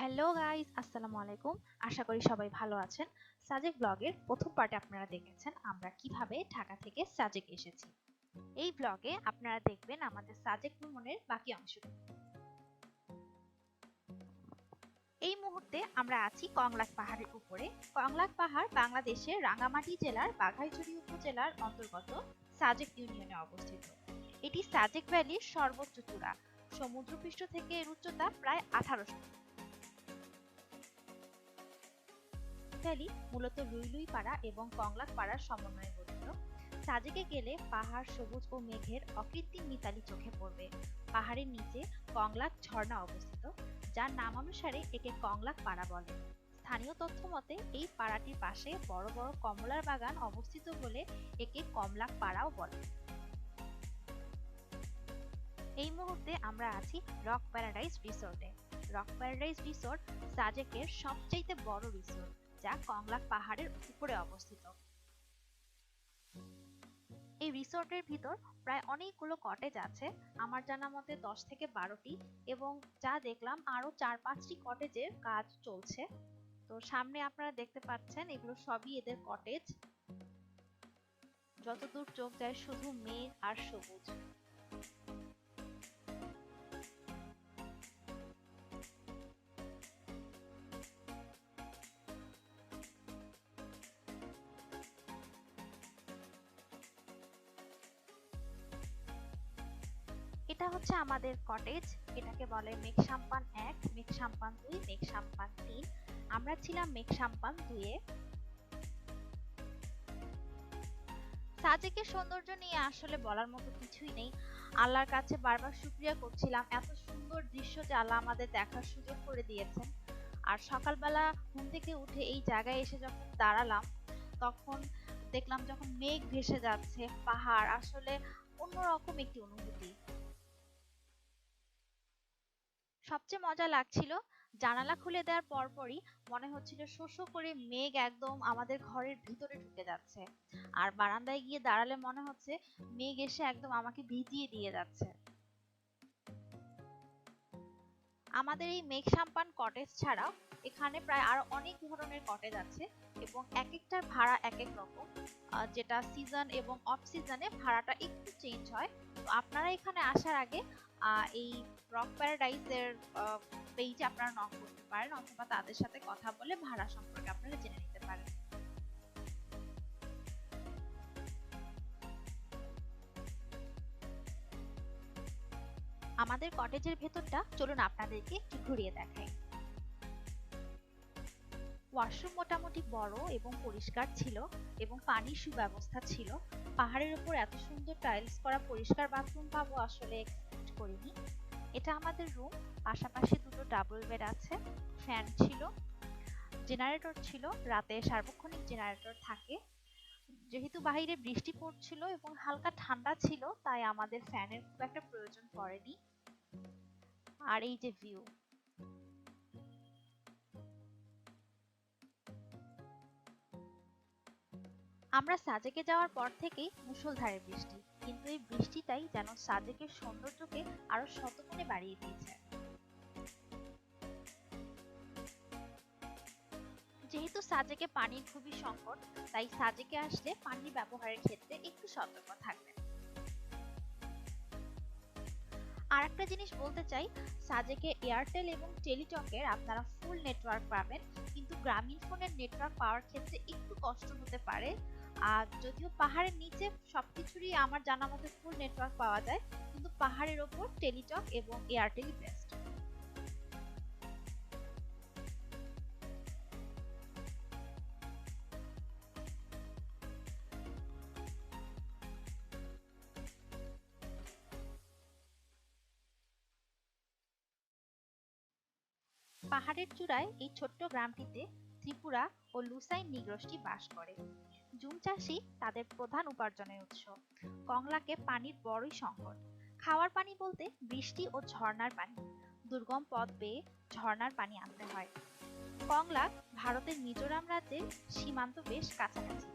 Hello guys, আসসালামু আলাইকুম। আশা করি সবাই ভালো আছেন। সাজেক ব্লগের প্রথম পার্টে আপনারা দেখেছেন আমরা কীভাবে ঢাকা থেকে সাজেক এসেছি। এই ব্লগে আপনারা দেখবেন আমাদের সাজেক ভ্রমণের বাকি অংশটি এই মুহূর্তে আমরা আছি কংলাক পাহাড়ের উপরে। কংলাক পাহাড় বাংলাদেশের রাঙ্গামাটি জেলার বাঘাইছড়ি উপজেলার অন্তর্গত সাজেক ইউনিয়নে অবস্থিত। এটি সাজেক ভ্যালির সর্বোচ্চ চূড়া। সমুদ্রপৃষ্ঠ থেকে এর উচ্চতা প্রায় আঠারোশো ভ্যালি মূলত লুইলুই পাড়া এবং কংলাক পাড়ার সমন্বয়ে গঠিত। সাজেকে গেলে পাহাড় সবুজ ও মেঘের অকৃত্রিম মিতালি চোখে পড়বে। পাহাড়ের নিচে কংলাক ঝর্ণা অবস্থিত, যার নাম অনুসারে একে কংলাক পাড়া বলে। স্থানীয় তথ্য মতে, এই পাড়াটির পাশে বড় বড় কমলার বাগান অবস্থিত বলে একে কমলাক পাড়াও বলে। এই মুহূর্তে আমরা আছি রক প্যারাডাইস রিসোর্টে। রক প্যারাডাইস রিসোর্ট সাজেকের সবচাইতে বড় রিসোর্ট। যা কংলাক পাহাড়ের উপরে অবস্থিত। এই রিসোর্টের ভিতর প্রায় অনেকগুলো কটেজ আছে। আমার জানা মতে দশ থেকে বারোটি এবং যা দেখলাম আরও চার পাঁচটি কটেজের কাজ চলছে। তো সামনে আপনারা দেখতে পাচ্ছেন এগুলো সবই এদের কটেজ। যতদূর চোখ যায় শুধু মেঘ আর সবুজ। এটা হচ্ছে আমাদের কটেজ এটাকে বলে মেঘ সাম্পান এক মেঘ সাম্পান দুই মেঘ সাম্পান তিন। আমরা ছিলাম মেঘ সাম্পান দুয়ে সাজেকের সৌন্দর্য নিয়ে আসলে বলার মতো কিছুই নেই। আল্লাহর কাছে বারবার শুক্রিয়া করছিলাম এত সুন্দর দৃশ্য যে আল্লাহ আমাদের দেখার সুযোগ করে দিয়েছেন। আর সকালবেলা ঘুম থেকে উঠে এই জায়গায় এসে যখন দাঁড়ালাম, তখন দেখলাম যখন মেঘ ভেসে যাচ্ছে, পাহাড় আসলে অন্যরকম একটি অনুভূতি। সবচেয়ে মজা লাগছিল, জানালা খুলে দেওয়ার পরপরই মনে হচ্ছিল শোষো করে মেঘ একদম আমাদের ঘরের ভিতরে ঢুকে যাচ্ছে। আর বারান্দায় গিয়ে দাঁড়ালে মনে হচ্ছে মেঘ এসে একদম আমাকে ভিজিয়ে দিয়ে যাচ্ছে। আমাদের এই মেঘ সাম্পান কটেজ ছাড়াও এখানে প্রায় আরও অনেক ধরনের কটেজ আছে। এবং এক একটার ভাড়া এক এক রকম যেটা সিজন এবং অফ সিজনে ভাড়াটা একটু চেঞ্জ হয়। তো আপনারা এখানে আসার আগে এই রক প্যারাডাইসের পেজে আপনারা নক করতে পারেন অথবা তাদের সাথে কথা বলে ভাড়া সম্পর্কে আপনারা জেনে নিতে পারেন। আমাদের কটেজের ভেতরটা চলুন আপনাদেরকে একটু ঘুরিয়ে দেখাই। ওয়াশরুম মোটামুটি বড় এবং পরিষ্কার ছিল এবং পানির সুব্যবস্থা ছিল। পাহাড়ের উপর এত সুন্দর টাইলস করা পরিষ্কার বাথরুম পাবো আসলে এক্সপেক্ট করিনি। এটা আমাদের রুম পাশাপাশি দুটো ডাবল বেড আছে ফ্যান ছিল জেনারেটর ছিল, রাতে সার্বক্ষণিক জেনারেটর থাকে। যেহেতু বাহিরে বৃষ্টি পড়ছিল এবং হালকা ঠান্ডা ছিল, তাই আমাদের ফ্যানের খুব একটা প্রয়োজন পড়েনি। আর এই যে ভিউ আমরা সাজেকে যাওয়ার পর থেকেই মুষলধারে বৃষ্টি, কিন্তু এই বৃষ্টিটাই যেন সাজেকের সৌন্দর্যকে আরও শতগুণে বাড়িয়ে দিয়েছে। যেহেতু সাজেকে পানির খুবই সংকট, তাই সাজেকে আসলে পানি ব্যবহারের ক্ষেত্রে একটু সতর্ক থাকবেন। আর একটা জিনিস বলতে চাই সাজেকে এয়ারটেল এবং টেলিটকের আপনারা ফুল নেটওয়ার্ক পাবেন, কিন্তু গ্রামীণ ফোনের নেটওয়ার্ক পাওয়ার ক্ষেত্রে একটু কষ্ট হতে পারে। আর যদিও পাহাড়ের নিচে সবকিছুরই আমার জানা মতে ফুল নেটওয়ার্ক পাওয়া যায়, কিন্তু পাহাড়ের ওপর টেলিটক এবং এয়ারটেলই বেস্ট পাহাড়ের চূড়ায় এই ছোট্ট গ্রামটিতে ত্রিপুরা ও লুসাই নিগ্রোষ্ঠী বাস করে। জুম চাষি তাদের প্রধান উপার্জনের উৎস। কংলাকে পানির বড়ই সংকট। খাওয়ার পানি বলতে বৃষ্টি ও ঝর্ণার পানি। দুর্গম পথ বেয়ে ঝর্ণার পানি আনতে হয়। কংলা ভারতের মিজোরাম রাজ্যের সীমান্ত বেশ কাছাকাছি।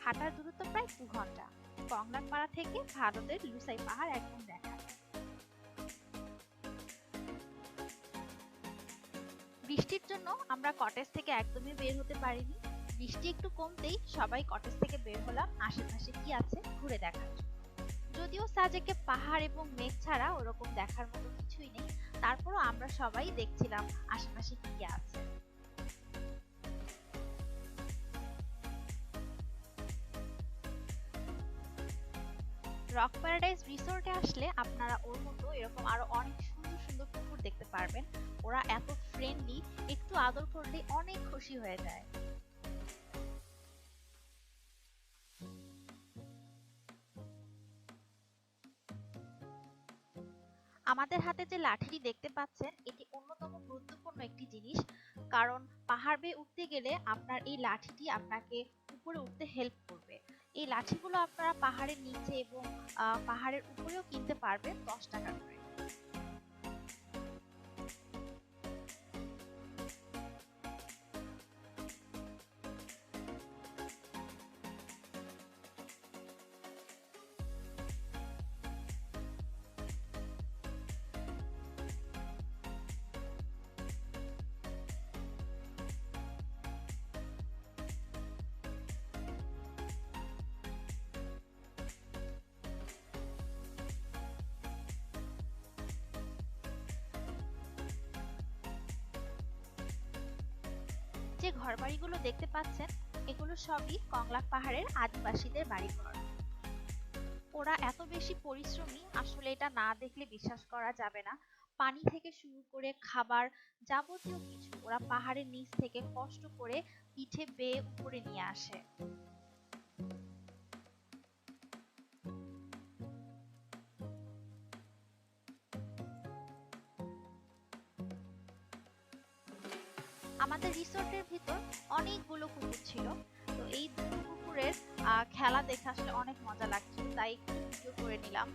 হাঁটার দূরত্ব প্রায় দু ঘণ্টা। কংলার পাড়া থেকে ভারতের লুসাই পাহাড় একদম দেখা। বৃষ্টির জন্য আমরা কটেজ থেকে একদমই বের হতে পারিনি। বৃষ্টি একটু কমতেই সবাই কটেজ থেকে বের হলাম, আশেপাশে কি আছে ঘুরে দেখার যদিও সাজেকে পাহাড় এবং মেঘ ছাড়া ওরকম দেখার মতো কিছুই নেই, তারপরও আমরা সবাই দেখছিলাম আশেপাশে কি আছে। রক প্যারাডাইস রিসোর্টে আসলে আপনারা ওর মতো এরকম আরও অনেক সুন্দর সুন্দর কুকুর দেখতে পারবেন। ওরা এত ফ্রেন্ডলি একটু আদর করলে অনেক খুশি হয়ে যায়। আমাদের হাতে যে লাঠিটি দেখতে পাচ্ছেন, এটি অন্যতম গুরুত্বপূর্ণ একটি জিনিস। কারণ পাহাড় বেয়ে উঠতে গেলে আপনার এই লাঠিটি আপনাকে উপরে উঠতে হেল্প করবে। এই লাঠিগুলো আপনারা পাহাড়ের নিচে এবং পাহাড়ের উপরেও কিনতে পারবেন দশ টাকা করে। ঘরবাড়িগুলো দেখতে পাচ্ছেন, এগুলো সবই কংলাক পাহাড়ের আদিবাসীদের বাড়িঘর। ওরা এত বেশি পরিশ্রমী, আসলে এটা না দেখলে বিশ্বাস করা যাবে না। পানি থেকে শুরু করে খাবার যাবতীয় কিছু ওরা পাহাড়ের নিচ থেকে কষ্ট করে পিঠে বেয়ে উপরে নিয়ে আসে। আমাদের রিসোর্টের ভিতর অনেকগুলো কুকুর ছিল। তো এই দুটো কুকুরের খেলা দেখে আসলে অনেক মজা লাগছিল, তাই ভিডিও করে নিলাম।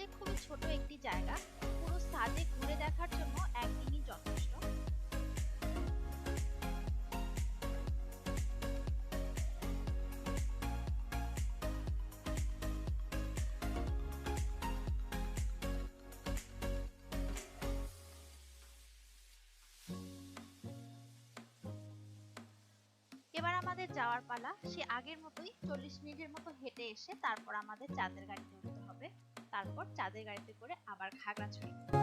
সাজেক খুবই ছোট একটি জায়গা, পুরো সাজেক ঘুরে দেখার জন্য একদিনই যথেষ্ট। এবার আমাদের যাওয়ার পালা, সে আগের মতোই চল্লিশ মিনিটের মতো হেঁটে এসে তারপর আমাদের চাঁদের গাড়িতে উঠতে তারপর চাঁদের গাড়িতে করে আবার খাগড়াছড়ি।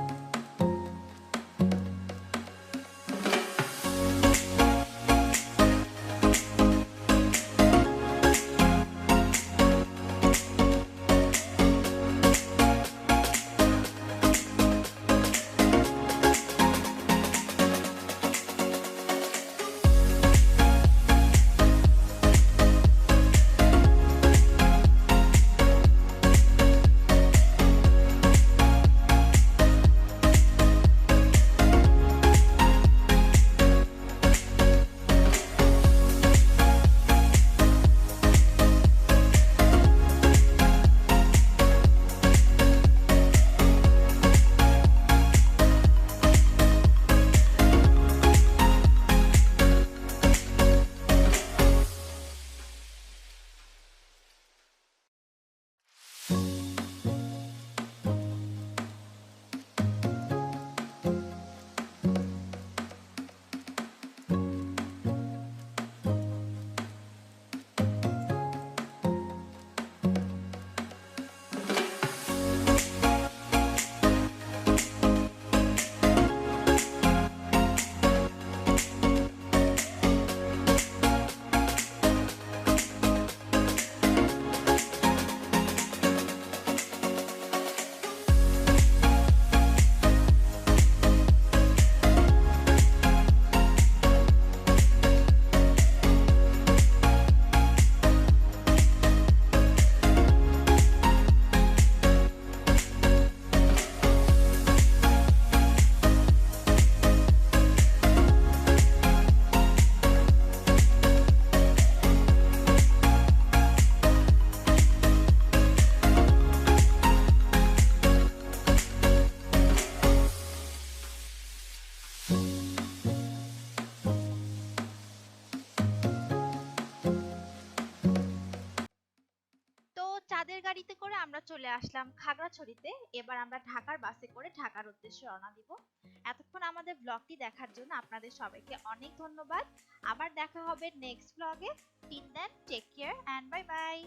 আমরা চলে আসলাম খাগড়াছড়িতে। এবার আমরা ঢাকার বাসে করে ঢাকার উদ্দেশ্যে রওনা দিব। এতক্ষণ আমাদের ব্লগটি দেখার জন্য আপনাদের সবাইকে অনেক ধন্যবাদ। আবার দেখা হবে নেক্সট ব্লগে till then take care and bye bye